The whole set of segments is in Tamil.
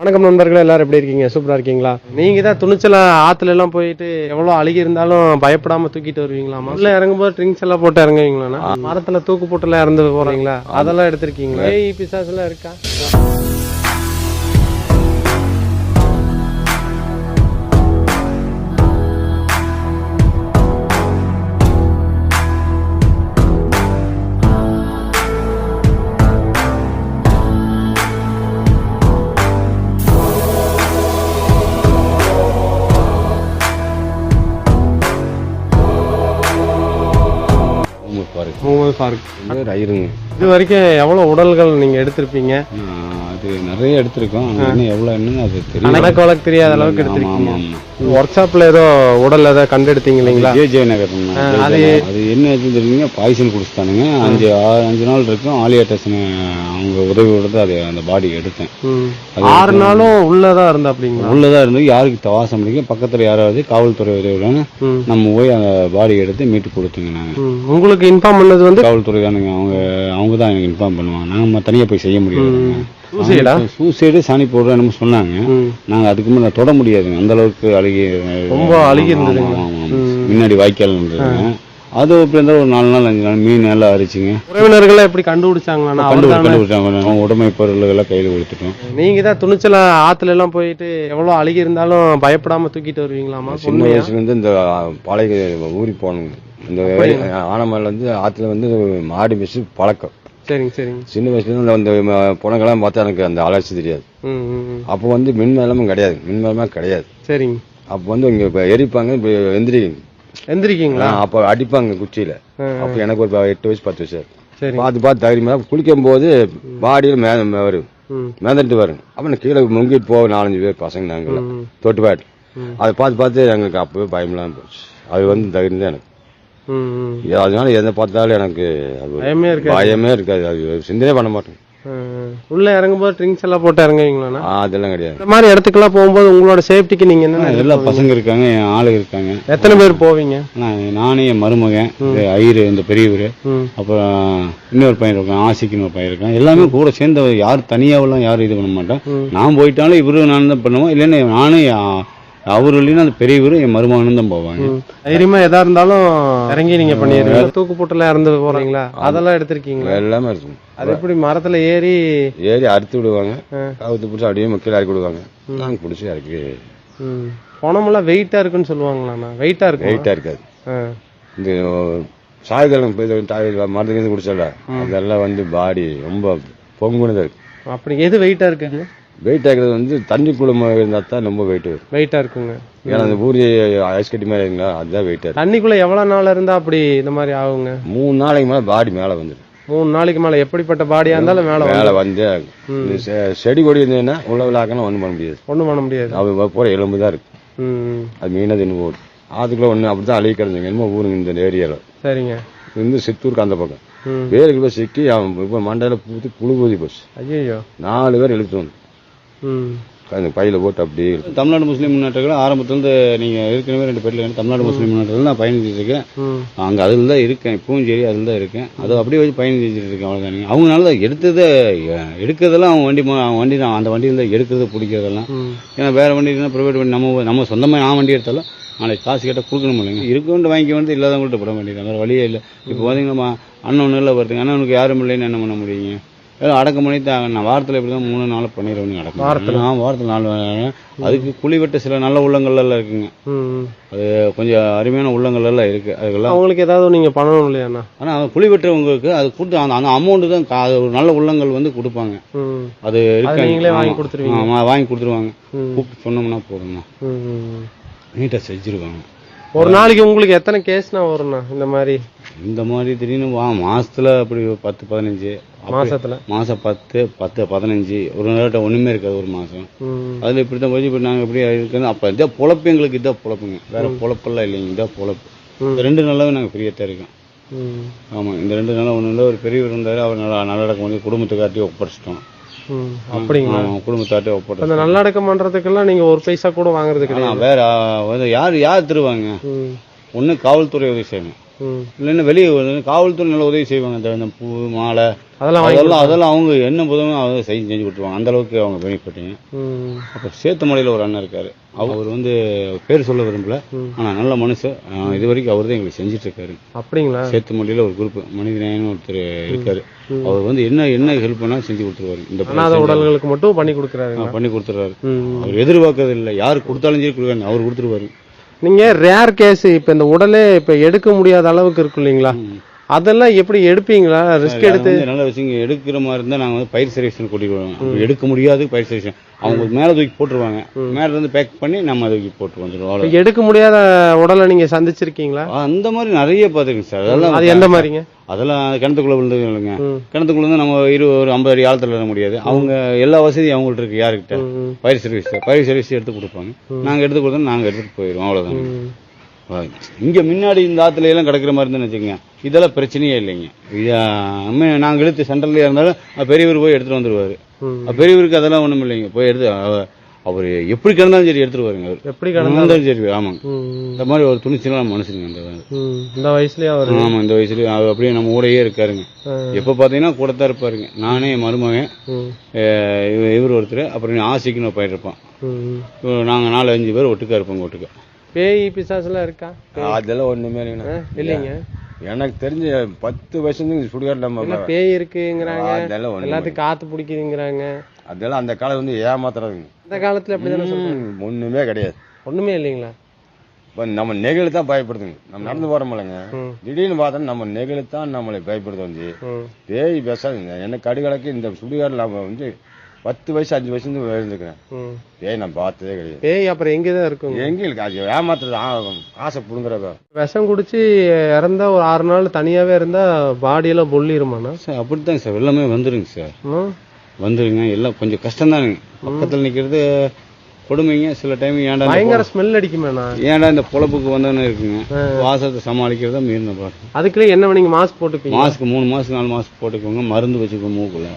வணக்கம் நண்பர்கள் எல்லாரும் எப்படி இருக்கீங்க? சூப்பரா இருக்கீங்களா? நீங்க தான் துணிச்சலா ஆத்துல எல்லாம் போயிட்டு எவ்வளவு அழுகி இருந்தாலும் பயப்படாம தூக்கிட்டு வருவீங்களாமா இறங்கும் இறங்கும்போது ட்ரிங்க்ஸ் எல்லாம் போட்டு இறங்குவீங்களா மரத்துல தூக்கு போட்டு எல்லாம் இறந்து போறீங்களா? அதெல்லாம் எடுத்திருக்கீங்களா? பிசாஸ் எல்லாம் இருக்கா? ஊமர் பார்க் முகமது ஃபாரூக். வந்து ரயிருங்க இது வரைக்கும் எவ்வளவு உடல்கள் நீங்க எடுத்திருப்பீங்க? அது நிறைய எடுத்திருக்கோம். இன்னும் எவ்வளோ என்னன்னு அது தெரியல கணக்கு வழக்கு தெரியாத அளவுக்கு எடுத்திருக்கீங்க. ஒர்க் ஷாப்ல ஏதோ உடல் ஏதோ கண்டெடுத்தீங்க இல்லைங்களா? ஜே ஜே நகர் தான். ஜே அது- என்ன ஆச்சுன்னு தெரியுங்க? பாய்சன் குடிச்சிட்டானுங்க. அஞ்சு அஞ்சு நாள் இருக்கும். ஆலியா டெஸ்ட் அவங்க உதவியோட தான் அது அந்த பாடி எடுத்தேன். ஆறு நாளும் உள்ளதான் இருந்தா அப்படிங்களா உள்ளதா இருந்து யாருக்கு தவாசம் முடியும் பக்கத்துல யாராவது காவல்துறை உதவியோட ம். நம்ம போய் அந்த பாடி எடுத்து மீட்டு கொடுத்துங்க நாங்க. உங்களுக்கு இன்ஃபார்ம் பண்ணது வந்து? காவல்துறை தானுங்க அவங்க அவங்க தான் எனக்கு இன்ஃபார்ம் பண்ணுவாங்க. நாங்க தனியா போய் செய்ய முடியாது. சூசைடா? சூசைடு சாணி போடுறோம் என்னமோ சொன்னாங்க. நாங்க அதுக்கு மேல தொட முடியாதுங்க அந்த அளவுக்கு அழுகி ரொம்ப அழுகி ஆமா. முன்னாடி வாய்க்கால் இருந்ததுங்க. அது எப்படி இருந்தாலும் ஒரு நாலு நாள் அஞ்சு நாள் மீன் எல்லாம் அரிச்சுங்க. உறவினர்கள் எப்படி கண்டுபிடிச்சாங்களா கண்டு கண்டுபிடிச்சாங்க. உடமை பொருள் எல்லாம் கையில் கொடுத்துட்டோம். நீங்க தான் துணிச்சலா ஆத்துல எல்லாம் போயிட்டு எவ்வளவு அழுகி இருந்தாலும் பயப்படாம தூக்கிட்டு வருவீங்களாமா சின்ன உண்மையா? வயசுல இருந்து இந்த பாளைய ஊறி போகணுங்க இந்த ஆனமலையில் வந்து ஆத்துல வந்து மாடு மிஸ் பழக்கம். சரிங்க சரிங்க. சின்ன வயசுல இருந்து அந்த புணங்கெல்லாம் பார்த்தா எனக்கு அந்த அலர்ச்சி தெரியாது. அப்போ வந்து மின்மேலமும் கிடையாது. மின்மேலமே கிடையாது. சரிங்க. அப்போ வந்து இங்க இப்ப எரிப்பாங்க இப்ப எந்திரி எந்திரிக்கீங்களா? அப்போ அடிப்பாங்க குச்சியில. அப்போ எனக்கு ஒரு எட்டு வயசு பத்து வயசு. பார்த்து பார்த்து தைரியமா குளிக்கும் போது பாடியில் மே வரும். மேந்துட்டு வரும் அப்போ கீழே முங்கிட்டு போவோம் நாலஞ்சு பேர் பசங்க நாங்கள். தொட்டு பாட்டு அதை பார்த்து பார்த்து எங்களுக்கு அப்பவே பயமெல்லாம் போச்சு. அது வந்து தைரியம் தான் எனக்கு. அதனால எதை பார்த்தாலும் எனக்கு பயமே இருக்காது. பயமே இருக்காது. அது சிந்தனை பண்ண மாட்டேன். உள்ள இறங்கும்போது ட்ரிங்க்ஸ் எல்லாம் போட்டு இறங்குவீங்களாண்ணா? ஆ, அதெல்லாம் கிடையாது. இந்த மாதிரி இடத்துக்குலாம் போகும்போது உங்களோட சேஃப்டிக்கு நீங்க என்ன எல்லா பசங்க இருக்காங்க என் ஆளு இருக்காங்க. எத்தனை பேர் போவீங்க? நான் என் மருமகன் ஐயரு இந்த பெரியவர். அப்புறம் இன்னொரு பையன் இருக்கான் ஆசிக்குன்னு ஒரு பையன் இருக்கான். எல்லாமே கூட சேர்ந்து யார்? தனியாவெல்லாம் யாரும் இது பண்ண மாட்டேன். நான் போயிட்டாலும் இவரு நான் தான் பண்ணுவோம். இல்லைன்னா நானும் அவரு இல்லைன்னா அந்த பெரியவரும் என் மருமகனும் தான் போவாங்க. தைரியமா எதா இருந்தாலும் இறங்கி நீங்க பண்ணிடுவீங்க. தூக்கு போட்டுல இறந்து போறீங்களா? அதெல்லாம் எடுத்திருக்கீங்களா? எல்லாமே இருக்கும். அது எப்படி மரத்துல ஏறி ஏறி அறுத்து விடுவாங்க. கவுத்து பிடிச்சி அப்படியே மக்கள் இறக்கி விடுவாங்க. நாங்கள் பிடிச்சி இறக்கி. பணமெல்லாம் வெயிட்டா இருக்குன்னு சொல்லுவாங்களாண்ணா? வெயிட்டா இருக்கும்? வெயிட்டாக இருக்காது. இந்த சாயதளம் மருந்து குடிச்சல? அதெல்லாம் வந்து பாடி ரொம்ப பொங்குனது இருக்கு. அப்படி எது வெயிட்டா இருக்குங்க? வெயிட் ஆகிறது வந்து தண்ணிக்குள்ள இருந்தால் தான் ரொம்ப வெயிட் வரும். வெயிட்டா இருக்குங்க. ஏன்னா அந்த பூரி ஐஸ் கட்டி மாதிரி இருக்குங்களா அதுதான் வெயிட்டாக இருக்கும். தண்ணிக்குள்ள எவ்வளவு நாள் இருந்தா அப்படி இந்த மாதிரி ஆகுங்க? மூணு நாளைக்கு மேலே பாடி மேலே வந்துடும் மூணு நாளைக்கு மேல எப்படிப்பட்ட பாடியா இருந்தாலும் மேல மேலே வந்து செ- செடி கொடி இருந்ததுன்னா உள்ள விழாக்கெல்லாம் ஒன்றும் பண்ண முடியாது. ஒண்ணும் பண்ண முடியாது. அது பூரா எலும்பு தான் இருக்கு. அது மீனாக தின்னு போகுது ஆத்துக்குள்ள ஒன்று அப்படி தான் அழுகி கிடந்துங்க என்னமோ ஊருங்க இந்த ஏரியாவில் சரிங்க. இருந்து சித்தூருக்கு அந்த பக்கம். போய் சிக்கி அவன் இப்போ மண்டையில் பூத்து புழு ஊதி போச்சு ஐயோ நாலு பேர் இழுத்து வந்து அந்த பையில போட்டு அப்படியே தமிழ்நாடு முஸ்லீம் முன்னேற்றங்கள் ஆரம்பத்துலேருந்து நீங்கள் ஏற்கனவே ரெண்டு பேர்ல தமிழ்நாடு முஸ்லீம் முன்னேற்றத்தில் நான் பயணிச்சுட்டு இருக்கேன். அங்கே அதில் தான் இருக்கேன். இப்பவும் சரி அதில் தான் இருக்கேன். அது அப்படியே வச்சு பயணிச்சுட்டு இருக்கேன். அவ்வளோதானுங்க அவங்களால தான் எடுத்ததை எடுக்கிறதெல்லாம் அவன் வண்டி அவன் வண்டி தான். அந்த வண்டியில் தான் எடுக்கிறது பிடிக்கிறதெல்லாம். ஏன்னா வேற வண்டி இருந்தால் ப்ரைவேட் வண்டி நம்ம நம்ம சொந்தமாக நான் வண்டி எடுத்தாலும் நாளைக்கு காசு கேட்டால் கொடுக்கணும் இல்லைங்க. இருக்கவன்ட்டு வாங்கி வந்து இல்லாதவங்கள்ட்ட போட வேண்டியது வேறு வழியே இல்லை. இப்போ பார்த்தீங்கன்னா அண்ணன் ஒன்றும் இல்லை வருதுங்க அண்ணனுக்கு யாரும் இல்லைன்னு என்ன பண்ண முடியுங்க? ஏதோ அடக்கம் பண்ணி நான் வாரத்தில் எப்படி தான் மூணு நாள் பண்ணிடுவேன் அடக்கம் வாரத்தில்? ஆ வாரத்தில் நாலு. அதுக்கு குழி வெட்ட சில நல்ல உள்ளங்கள் எல்லாம் இருக்குங்க. அது கொஞ்சம் அருமையான உள்ளங்கள் எல்லாம் இருக்குது அதுக்கெல்லாம் அவங்களுக்கு ஏதாவது நீங்க பண்ணணும் இல்லையாண்ணா ஆனால் குழி வெட்டுறவங்களுக்கு அது கொடுத்து அந்த அந்த அமௌண்ட்டு தான் கா- அது ஒரு நல்ல உள்ளங்கள் வந்து கொடுப்பாங்க. அது இருக்கு நீங்களே வாங்கி கொடுத்துருவீங்க. ஆமா, வாங்கி கொடுத்துருவாங்க. கூப்பிட்டு சொன்னோம்னா போதும்ண்ணா. நீட்டாக செஞ்சுருவாங்க. ஒரு நாளைக்கு உங்களுக்கு எத்தனை கேஸ்னா வரும்ண்ணா? இந்த மாதிரி இந்த மாதிரி திடீர்னு வா மாசத்துல அப்படி பத்து பதினஞ்சு மாசத்துல? மாசம் பத்து பத்து பதினஞ்சு ஒரு நேரட்ட ஒண்ணுமே இருக்காது ஒரு மாசம். அதுல இப்படி தான் போய் இப்படி நாங்க எப்படி இருக்குன்னு அப்ப இதான் பொழப்பு எங்களுக்கு இதான் பொழப்புங்க. வேற பொழப்பெல்லாம் இல்லைங்க இதான் பொழப்பு. ரெண்டு நாளாவே நாங்க ஃப்ரீயாக தான் இருக்கோம். ம். ஆமா இந்த ரெண்டு நாளா ஒண்ணு இல்லை ஒரு பெரியவர் இருந்தாரு அவர் நல்லா நல்லடக்கம் பண்ணி குடும்பத்துக்காட்டி ஒப்படைச்சிட்டோம். அப்படிங்களா? குடும்பத்தாட்டி ஒப்படைச்சிட்டோம். அந்த நல்லடக்கம் பண்றதுக்கெல்லாம் நீங்க ஒரு பைசா கூட வாங்குறது கிடையாது. வேற யார் யார் தருவாங்க? ஒண்ணு காவல்துறை உதவி செய்யணும். இல்லைன்னா வெளியே காவல்துறை நல்ல உதவி செய்வாங்க. இந்த இந்த பூ மாலை. அதெல்லாம் அதெல்லாம் அதெல்லாம் அவங்க என்ன புதவும் அவங்க செஞ்சு செஞ்சு கொடுத்துருவாங்க. அந்த அளவுக்கு அவங்க பெனிஃபிட்டுங்க. அப்புறம் சேத்துமலையில் ஒரு அண்ணன் இருக்காரு. அவர் வந்து பேர் சொல்ல விரும்பல. ஆனா நல்ல மனுஷன். இது வரைக்கும் அவர் தான் எங்களுக்கு செஞ்சுட்டு இருக்காரு. அப்படிங்களா? சேத்துமலையில் ஒரு குரூப். மனிதநேயன் ஒருத்தர் இருக்காரு. அவர் வந்து என்ன என்ன ஹெல்ப் பண்ணாலும் செஞ்சு கொடுத்துருவாரு. இந்த அனாதை உடல்களுக்கு மட்டும் பண்ணி கொடுக்குறாருங்களா? பண்ணி கொடுத்துருவாரு. ம். அவர் எதிர்பார்க்கறது இல்லை. யார் கொடுத்தாலும் சரி கொடுக்காரு அவர் கொடுத்துருவாரு. நீங்க ரேர் கேஸ் இப்ப இந்த உடலே இப்ப எடுக்க முடியாத அளவுக்கு இருக்கும் இல்லைங்களா? அதெல்லாம் எப்படி எடுப்பீங்களா? ரிஸ்க் எடுத்து வந்து நல்ல விஷயம். எடுக்கிற மாதிரி இருந்தா நாங்க வந்து பயிர் சர்வீஸ் கூட்டிட்டு வருவோம். எடுக்க முடியாது பயிர் சர்வீஸ் அவங்க மேல தூக்கி போட்டுருவாங்க. மேல இருந்து பேக் பண்ணி நம்ம தூக்கி போட்டு வந்துடுவோம். அவ்வளவுதான். எடுக்க முடியாத உடலை நீங்க சந்திச்சிருக்கீங்களா? அந்த மாதிரி நிறைய பாத்துருக்கேன் சார். அதெல்லாம் அது எந்த மாதிரிங்க? அதெல்லாம் கிணத்துக்குள்ள விழுந்து இல்லைங்க. கிணத்துக்குள்ள இருந்து நம்ம இரு ஒரு ஐம்பது அடி ஆழத்துல விட முடியாது. அவங்க எல்லா வசதியும் அவங்கள்ட்ட இருக்கு யாருக்கிட்ட. பயிர் சர்வீஸ் பயிர் சர்வீஸ் எடுத்து கொடுப்பாங்க. நாங்க எடுத்து கொடுத்தோம் நாங்க எடுத்துட்டு போயிடுவோம். அவ்வளவுதான். இங்க முன்னாடி இந்த ஆத்துல எல்லாம் கிடக்குற மாதிரி இருந்துன்னு வச்சுக்கோங்க. இதெல்லாம் பிரச்சனையே இல்லைங்க. இது நம்ம நாங்க எடுத்து சென்ட்ரல்ல இருந்தாலும் பெரியவர் போய் எடுத்துட்டு வந்துருவாரு. ம். அஹ் பெரியவருக்கு அதெல்லாம் ஒண்ணும் இல்லைங்க. போய் எடுத்து அவ- அவரு எப்படி கிடந்தாலும் சரி எடுத்துட்டு வருங்க அவர். எப்படி கடந்தா இருந்தாலும் சரி ஆமாங்க. இந்த மாதிரி ஒரு துணிச்சலான மனுஷனுங்க அந்த. இந்த வயசுலயே அவர். ஆமா இந்த வயசுல அவர் அப்படியே நம்ம கூடயே இருக்காருங்க. எப்ப பாத்தீங்கன்னா கூட தான் இருப்பாருங்க. நானே என் மருமகன். இவர் ஒருத்தர். அப்புறம் ஆசைக்குன்னு. இவ- நாங்க நாலு அஞ்சு பேர் ஒட்டுக்கா இருப்போங்க ஒட்டுக்கா. பேய் பிசாசுலாம் இருக்கா? அதெல்லாம் ஒண்ணுமே இல்லைங்கண்ணா இல்லைங்க. எனக்கு தெரிஞ்ச பத்து வருஷத்துக்கு சுடுகாடு நம்ம பேய் இருக்குங்கிறாங்க. அதெல்லாம் எல்லாத்துக்கும் காத்து பிடிக்குதுங்கிறாங்க. அதெல்லாம் அந்த காலம் வந்து ஏமாத்துறதுங்க. இந்த காலத்துல அப்படிதானே ஒண்ணுமே கிடையாது. ஒண்ணுமே இல்லைங்களா? இப்ப நம்ம நெகிழ் தான் பயப்படுதுங்க. நம்ம நடந்து போறோம்லங்க. திடீர்னு பார்த்தா நம்ம நெகிழ் தான் நம்மளை பயப்படுது வந்து. பேய் பேசாதுங்க எனக்கு கடுகளக்கு இந்த சுடுகாடு நம்ம வந்து பத்து வயசு அஞ்சு வயசு இருந்துக்கிறேன் ம். பேய் நான் பார்த்ததே கிடையாது. பேய் அப்புறம் எங்கதான் இருக்குங்க எங்க இருக்கு? அது ஏமாத்துறது ஆ- காசை புடுங்குறத. விஷம் குடிச்சு இறந்தா ஒரு ஆறு நாள் தனியாவே இருந்தா பாடியெல்லாம் பொல்லிருமாண்ணா? சார் அப்படித்தாங்க சார். எல்லாமே வந்துருங்க சார். வந்துருங்க. எல்லாம் கொஞ்சம் கஷ்டம்தானுங்க. பக்கத்துல நிக்கிறது கொடுமைங்க. சில டைம் ஏன்டா பயங்கர ஸ்மெல் அடிக்குமேண்ணா ஏன்டா இந்த பொழப்புக்கு வந்தோன்னு இருக்குங்க. வாசத்தை சமாளிக்கிறதா மீறின பாட்டு. அதுக்குள்ளே என்ன நீங்க மாஸ்க் போட்டுப்பீங்க? மாஸ்க் மூணு மாசம் நாலு மாசம் போட்டுக்கோங்க. மருந்து வச்சுக்கோங்க மூக்குள்ள.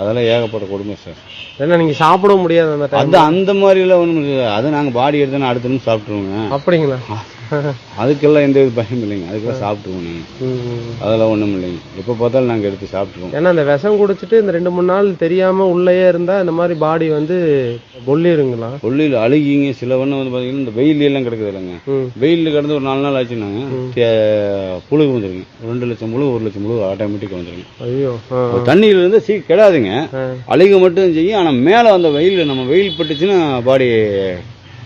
அதெல்லாம் ஏகப்பட்ட கொடுமை சார் ஏன்னா நீங்க சாப்பிட முடியாது அந்த அது அந்த மாதிரி எல்லாம் ஒண்ணும் இல்லை. அதை நாங்க பாடி எடுத்தோன்னா அடுத்த நிமிஷம் அப்படிங்களா? அதுக்கெல்லாம் எந்த இது பயம் இல்லைங்க. அதுக்கெல்லாம் சாப்பிட்டுருவோம் நாங்க. ம், ம். அதெல்லாம் ஒண்ணும் இல்லைங்க. எப்ப பார்த்தாலும் நாங்க எடுத்து சாப்பிட்டுருவோம். ஏன்னா அந்த விஷம் குடிச்சிட்டு இந்த ரெண்டு மூணு நாள் தெரியாம உள்ளேயே இருந்தா இந்த மாதிரி பாடி வந்து பொல்லிருங்களா? கொள்ளையில் அழுகிங்க. சில ஒண்ணு வந்து பாத்தீங்கன்னா இந்த வெயில் எல்லாம் கிடக்குது இல்லைங்க. வெயில்ல கிடந்து ஒரு நாலு நாள் ஆச்சுன்னாங்க. புழுகு வந்துருங்க. ரெண்டு லட்சம் புழு ஒரு லட்சம் புழு ஆட்டோமேட்டிக்கா வந்துருங்க. ஐயோ தண்ணியில இருந்து சீ கெடாதுங்க. அழுக மட்டும் செய்யும். ஆனா மேல அந்த வெயில் நம்ம வெயில் பட்டுச்சுன்னா பாடி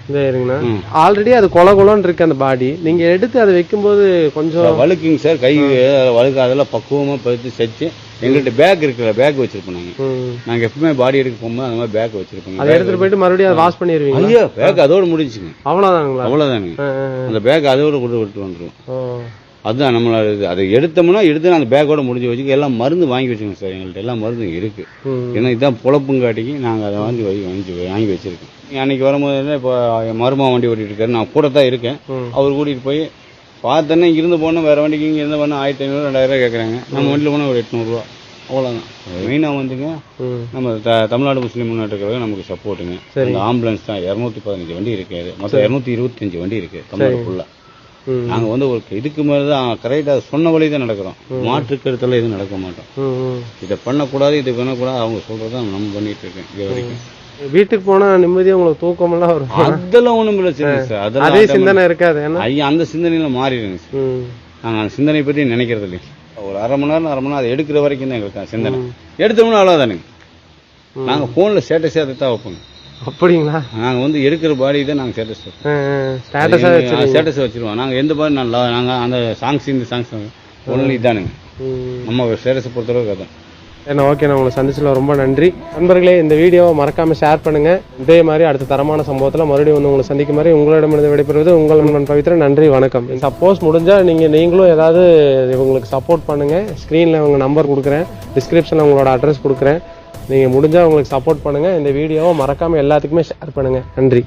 இதே இருங்கண்ணா ஆல்ரெடி அது கொல கொலன்னு இருக்கு அந்த பாடி நீங்க எடுத்து அதை வைக்கும்போது கொஞ்சம் வழுக்குங்க சார் கை வழுக்கு அதெல்லாம் பக்குவமா பறித்து செச்சு எங்கள்கிட்ட பேக் இருக்குல்ல பேக் வச்சிருப்போம் நாங்க. ம். நாங்க எப்பவுமே பாடி எடுக்க போகும்போது அந்த மாதிரி பேக் வச்சிருப்போங்க. அதை எடுத்துட்டு போயிட்டு மறுபடியும் அதை வாஷ் பண்ணிடுவீங்க ஐயோ பேக் அதோட முடிஞ்சுங்க. அவ்வளவுதாங்களா அவ்வளவுதாங்க. அந்த பேக் அதோட கொண்டு விட்டு வந்துரும் ஓ. அதுதான் நம்மளோட இது அதை எடுத்தோம்னா எடுத்து அந்த பேக்கோட முடிஞ்சு வச்சுக்க எல்லாம் மருந்து வாங்கி வச்சுக்கோங்க சார். எங்கள்கிட்ட எல்லாம் மருந்து இருக்கு. ம். ஏன்னா இதான் பொழப்புங்காட்டிக்கு நாங்கள் அதை வாங்கி வாங்கி வாங்கி வச்சிருக்கோம். அன்னைக்கு வரும்போது என்ன இப்போ என் மருமகன் வண்டி ஓட்டிட்டு இருக்காரு. நான் கூட தான் இருக்கேன். அவர் கூட்டிட்டு போய் பார்த்தோன்னே இங்கிருந்து போனால் வேற வண்டிக்கு இங்கே இருந்து போனால் ஆயிரத்தி ஐநூறு ரெண்டாயிரம் கேட்குறாங்க நம்ம வண்டியில் போனால் ஒரு எட்நூறுரூவா அவ்வளோதான் மெயினாக வந்துங்க. நம்ம த- தமிழ்நாடு முஸ்லீம் முன்னேற்றக்கிறது நமக்கு சப்போர்ட்டுங்க அந்த ஆம்புலன்ஸ் தான். இரநூத்தி பதினஞ்சு வண்டி இருக்கு. மொத்தம் இரநூத்தி இருபத்தஞ்சு வண்டி இருக்கு. தமிழ்நாடு ஃபுல்லாக. நாங்க வந்து ஒரு இதுக்கு மேல தான் கரெக்டா சொன்ன வழி தான் நடக்கிறோம். மாற்று கருத்தெல்லாம் எதுவும் நடக்க மாட்டோம். இதை பண்ணக்கூடாது இது பண்ணக்கூடாது அவங்க சொல்றதான் நம்ம பண்ணிட்டு இருக்கேன் இது வரைக்கும். வீட்டுக்கு போனா நிம்மதியா உங்களுக்கு தூக்கமெல்லாம் வரும். அதெல்லாம் ஒண்ணும் இல்லை சரி. அதெல்லாம் அதே சிந்தனை இருக்காது. ஐயா அந்த சிந்தனையில மாறிடுங்க சார். நாங்க அந்த சிந்தனை பத்தி நினைக்கிறது இல்லை ஒரு அரை மணி நேரம் அரை மணி நேரம் அதை எடுக்கிற வரைக்கும் தான் எங்களுக்கு சிந்தனை. எடுத்தோம்னா அவ்வளவுதானுங்க. நாங்க போன்ல ஸ்டேட்டஸ் அதை தான் வைப்போங்க. அப்படிங்களா? நாங்க வந்து எடுக்கிற பாடி தான் நாங்க ஸ்டேட்டஸ் வைப்போம் ஸ்டேட்டஸா வச்சிருவோம். நாங்க எந்த பாடி நல்லா நாங்க அந்த சாங்ஸ் இந்த சாங்ஸ் ஒன்லி இதானுங்க. ம். நம்ம ஸ்டேட்டஸை பொறுத்தளவுக்கு அதான். ஏன்னா ஓகே நான் உங்களை சந்திச்சதுல ரொம்ப நன்றி. நண்பர்களே இந்த வீடியோவை மறக்காம ஷேர் பண்ணுங்க. இதே மாதிரி அடுத்த தரமான சம்பவத்துல மறுபடியும் வந்து உங்களை சந்திக்கும் மாதிரி உங்களிடமிருந்து விடைபெறுவது உங்கள் நண்பன் பவித்ரன். நன்றி வணக்கம். சப்போஸ் முடிஞ்சா நீங்க நீங்களும் ஏதாவது இவங்களுக்கு சப்போர்ட் பண்ணுங்க. ஸ்க்ரீன்ல உங்க நம்பர் கொடுக்குறேன். டிஸ்கிரிப்ஷன்ல உங்களோட அட்ரஸ் கொடுக்குறேன். நீங்கள் முடிஞ்சால் உங்களுக்கு சப்போர்ட் பண்ணுங்கள் இந்த வீடியோவை மறக்காமல் எல்லாத்துக்குமே ஷேர் பண்ணுங்கள் நன்றி.